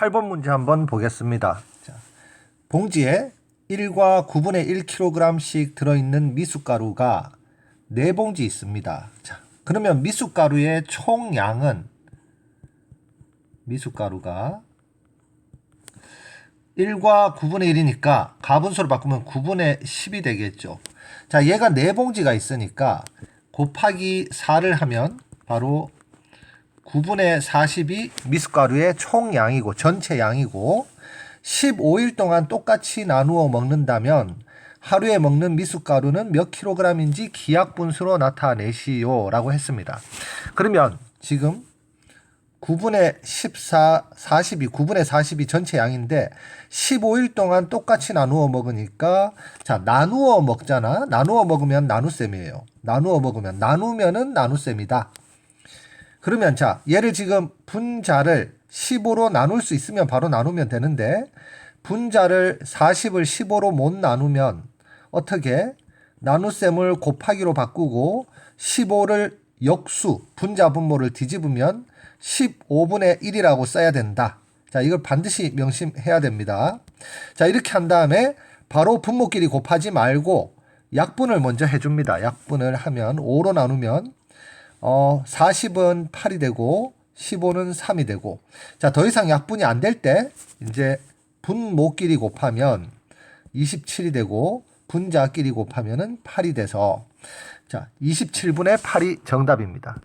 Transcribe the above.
8번 문제 한번 보겠습니다. 자, 봉지에 1과 9분의 1kg씩 들어있는 미숫가루가 4봉지 있습니다. 자, 그러면 미숫가루의 총량은 미숫가루가 1과 9분의 1이니까 가분수로 바꾸면 9분의 10이 되겠죠. 자, 얘가 4봉지가 있으니까 곱하기 4를 하면 바로 9분의 40이 미숫가루의 총량이고 전체 양이고 15일 동안 똑같이 나누어 먹는다면 하루에 먹는 미숫가루는 몇 킬로그램인지 기약 분수로 나타내시오라고 했습니다. 그러면 지금 9분의 14, 40이 9분의 40이 전체 양인데 15일 동안 똑같이 나누어 먹으니까 자 나누어 먹잖아. 나누어 먹으면 나눗셈이에요. 나누어 먹으면 나누면은 나눗셈이다. 그러면 자 얘를 지금 분자를 15로 나눌 수 있으면 바로 나누면 되는데 분자를 40을 15로 못 나누면 어떻게 나눗셈을 곱하기로 바꾸고 15를 역수 분자 분모를 뒤집으면 15분의 1이라고 써야 된다. 자, 이걸 반드시 명심해야 됩니다. 자, 이렇게 한 다음에 바로 분모끼리 곱하지 말고 약분을 먼저 해줍니다. 약분을 하면 5로 나누면 어, 40은 8이 되고 15는 3이 되고 자, 더 이상 약분이 안 될 때 이제 분모끼리 곱하면 27이 되고 분자끼리 곱하면은 8이 돼서 자, 27분의 8이 정답입니다.